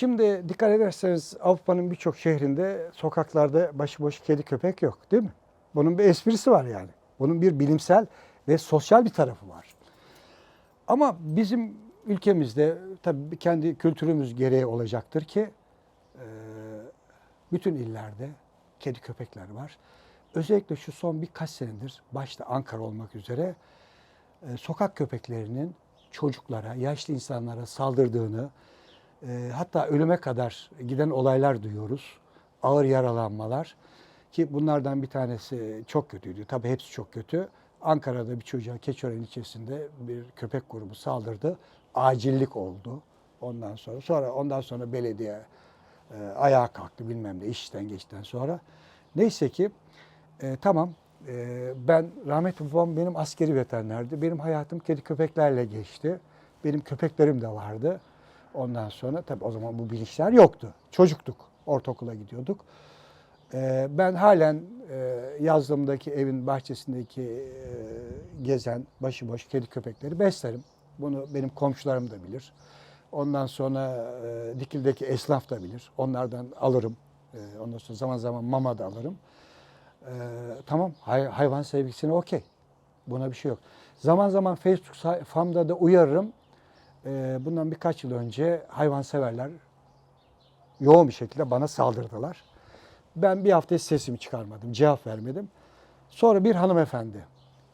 Şimdi dikkat ederseniz Avrupa'nın birçok şehrinde sokaklarda başıboş kedi köpek yok değil mi? Bunun bir esprisi var yani. Bunun bir bilimsel ve sosyal bir tarafı var. Ama bizim ülkemizde tabii kendi kültürümüz gereği olacaktır ki bütün illerde kedi köpekler var. Özellikle şu son birkaç senedir başta Ankara olmak üzere sokak köpeklerinin çocuklara, yaşlı insanlara saldırdığını, e, hatta ölüme kadar giden olaylar duyuyoruz. Ağır yaralanmalar ki bunlardan bir tanesi çok kötüydü. Tabii hepsi çok kötü. Ankara'da bir çocuğa Keçiören ilçesinde bir köpek grubu saldırdı. Acillik oldu. Ondan sonra sonra ondan sonra belediye e, ayağa kalktı bilmem ne işten geçten sonra. Neyse ki e, tamam e, ben rahmetli babam benim askeri veterinerdi. Benim hayatım kedi köpeklerle geçti. Benim köpeklerim de vardı. Ondan sonra tabii o zaman bu bilinçler yoktu. Çocuktuk. Ortaokula gidiyorduk. E, ben halen e, yazdığımdaki evin bahçesindeki e, gezen başıboş kedi köpekleri beslerim. Bunu benim komşularım da bilir. Ondan sonra e, Dikil'deki esnaf da bilir. Onlardan alırım. E, ondan sonra zaman zaman mama da alırım. E, tamam hay- hayvan sevgisine okey. Buna bir şey yok. Zaman zaman Facebook sayfamda da uyarırım. E, bundan birkaç yıl önce hayvanseverler yoğun bir şekilde bana saldırdılar. Ben bir hafta sesimi çıkarmadım, cevap vermedim. Sonra bir hanımefendi,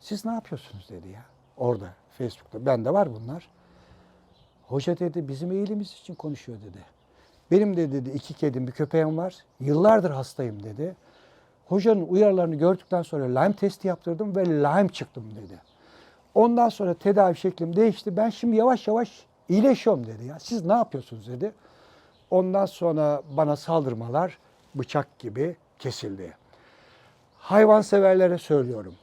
siz ne yapıyorsunuz dedi ya orada Facebook'ta. Bende var bunlar. Hoca dedi bizim iyiliğimiz için konuşuyor dedi. Benim de dedi iki kedim bir köpeğim var. Yıllardır hastayım dedi. Hocanın uyarılarını gördükten sonra Lyme testi yaptırdım ve Lyme çıktım dedi. Ondan sonra tedavi şeklim değişti. Ben şimdi yavaş yavaş iyileşiyorum dedi ya. Siz ne yapıyorsunuz dedi. Ondan sonra bana saldırmalar bıçak gibi kesildi. Hayvanseverlere söylüyorum.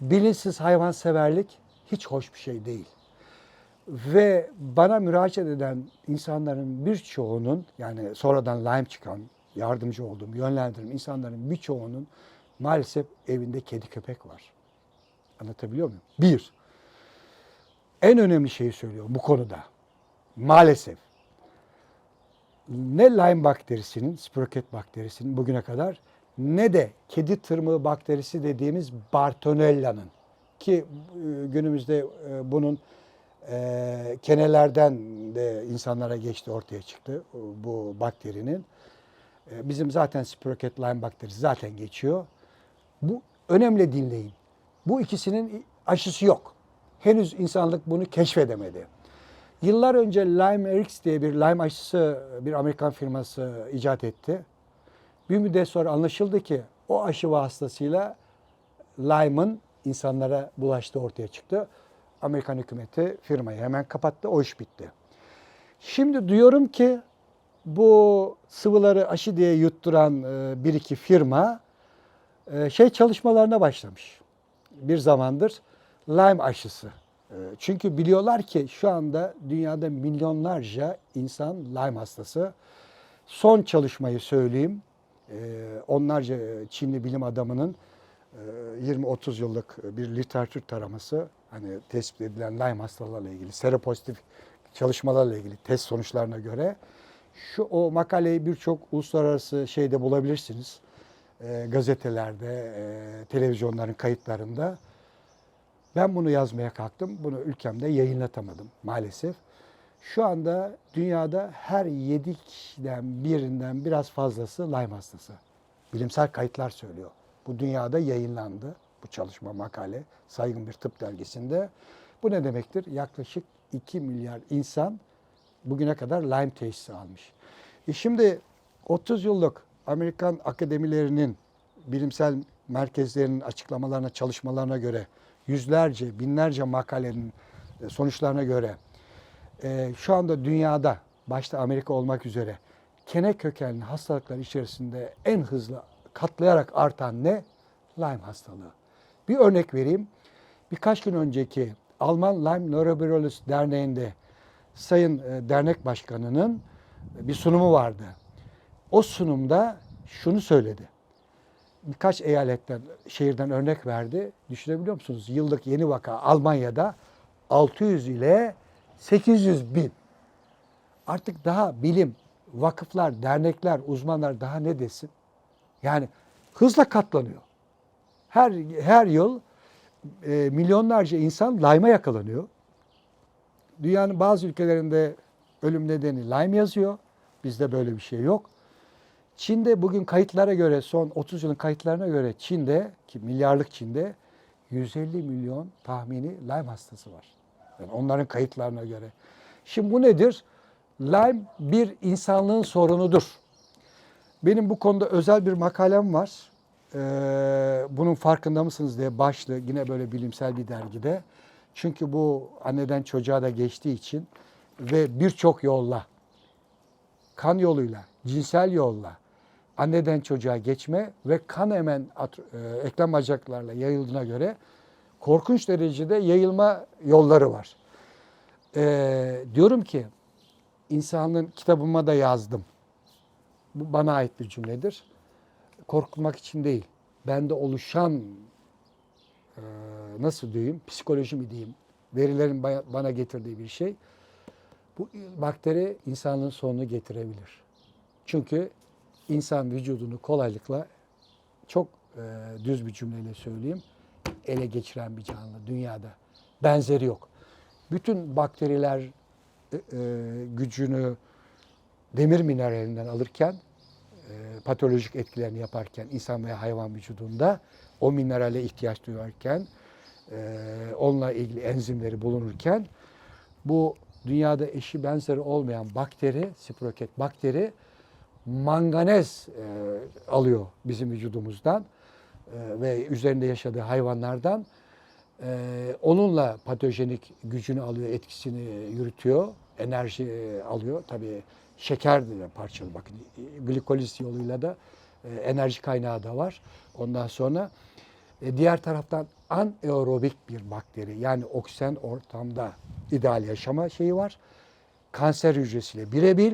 Bilinçsiz hayvanseverlik hiç hoş bir şey değil. Ve bana müracaat eden insanların birçoğunun yani sonradan Lyme çıkan, yardımcı olduğum, yönlendirdiğim insanların birçoğunun maalesef evinde kedi köpek var. Anlatabiliyor muyum? Bir, en önemli şeyi söylüyorum bu konuda. Maalesef ne Lyme bakterisinin, spiroket bakterisinin bugüne kadar ne de kedi tırmığı bakterisi dediğimiz Bartonella'nın ki e, günümüzde e, bunun e, kenelerden de insanlara geçti ortaya çıktı bu bakterinin. Bizim zaten spiroket Lyme bakterisi zaten geçiyor. Bu önemli dinleyin. Bu ikisinin aşısı yok. Henüz insanlık bunu keşfedemedi. Yıllar önce LymeRx diye bir Lyme aşısı bir Amerikan firması icat etti. Bir müddet sonra anlaşıldı ki o aşı vasıtasıyla Lyme'ın insanlara bulaştığı ortaya çıktı. Amerikan hükümeti firmayı hemen kapattı, o iş bitti. Şimdi duyuyorum ki bu sıvıları aşı diye yutturan e, bir iki firma e, şey çalışmalarına başlamış. Bir zamandır Lyme aşısı. E, Çünkü biliyorlar ki şu anda dünyada milyonlarca insan Lyme hastası. Son çalışmayı söyleyeyim. E, Onlarca Çinli bilim adamının e, 20-30 yıllık bir literatür taraması hani tespit edilen Lyme hastalarıyla ilgili seropozitif çalışmalarla ilgili test sonuçlarına göre şu o makaleyi birçok uluslararası şeyde bulabilirsiniz. E, gazetelerde, e, televizyonların kayıtlarında. Ben bunu yazmaya kalktım. Bunu ülkemde yayınlatamadım maalesef. Şu anda dünyada her yedikten birinden biraz fazlası Lyme hastası. Bilimsel kayıtlar söylüyor. Bu dünyada yayınlandı bu çalışma makale saygın bir tıp dergisinde. Bu ne demektir? Yaklaşık 2 milyar insan bugüne kadar Lyme teşhisi almış. E şimdi 30 yıllık Amerikan akademilerinin bilimsel merkezlerinin açıklamalarına, çalışmalarına göre yüzlerce, binlerce makalenin e, sonuçlarına göre e, şu anda dünyada başta Amerika olmak üzere kene kökenli hastalıklar içerisinde en hızlı katlayarak artan ne? Lyme hastalığı. Bir örnek vereyim. Birkaç gün önceki Alman Lyme Neurobiologist Derneği'nde Sayın e, Dernek Başkanı'nın bir sunumu vardı. O sunumda şunu söyledi. Birkaç eyaletten, şehirden örnek verdi. Düşünebiliyor musunuz? Yıllık yeni vaka Almanya'da 600 ile 800 bin. Artık daha bilim vakıflar, dernekler, uzmanlar daha ne desin? Yani hızla katlanıyor. Her her yıl e, milyonlarca insan Lyme'a yakalanıyor. Dünyanın bazı ülkelerinde ölüm nedeni Lyme yazıyor. Bizde böyle bir şey yok. Çin'de bugün kayıtlara göre son 30 yılın kayıtlarına göre Çin'de ki milyarlık Çin'de 150 milyon tahmini Lyme hastası var. Yani onların kayıtlarına göre. Şimdi bu nedir? Lyme bir insanlığın sorunudur. Benim bu konuda özel bir makalem var. Ee, bunun farkında mısınız diye başlı yine böyle bilimsel bir dergide. Çünkü bu anneden çocuğa da geçtiği için ve birçok yolla kan yoluyla, cinsel yolla anneden çocuğa geçme ve kan emen at- e, eklem bacaklarla yayıldığına göre korkunç derecede yayılma yolları var. Ee, diyorum ki insanlığın kitabıma da yazdım. Bu bana ait bir cümledir. Korkutmak için değil. Bende oluşan e, nasıl diyeyim, psikoloji mi diyeyim, verilerin bana getirdiği bir şey. Bu bakteri insanlığın sonunu getirebilir. Çünkü insan vücudunu kolaylıkla çok e, düz bir cümleyle söyleyeyim ele geçiren bir canlı dünyada. Benzeri yok. Bütün bakteriler e, e, gücünü demir mineralinden alırken e, patolojik etkilerini yaparken insan veya hayvan vücudunda o minerale ihtiyaç duyarken e, onunla ilgili enzimleri bulunurken bu dünyada eşi benzeri olmayan bakteri, spiroket bakteri manganez e, alıyor bizim vücudumuzdan e, ve üzerinde yaşadığı hayvanlardan. E, onunla patojenik gücünü alıyor, etkisini yürütüyor, enerji e, alıyor. Tabii şeker de parçalı bakın glikoliz yoluyla da e, enerji kaynağı da var. Ondan sonra e, diğer taraftan anaerobik bir bakteri yani oksijen ortamda ideal yaşama şeyi var. Kanser hücresiyle birebir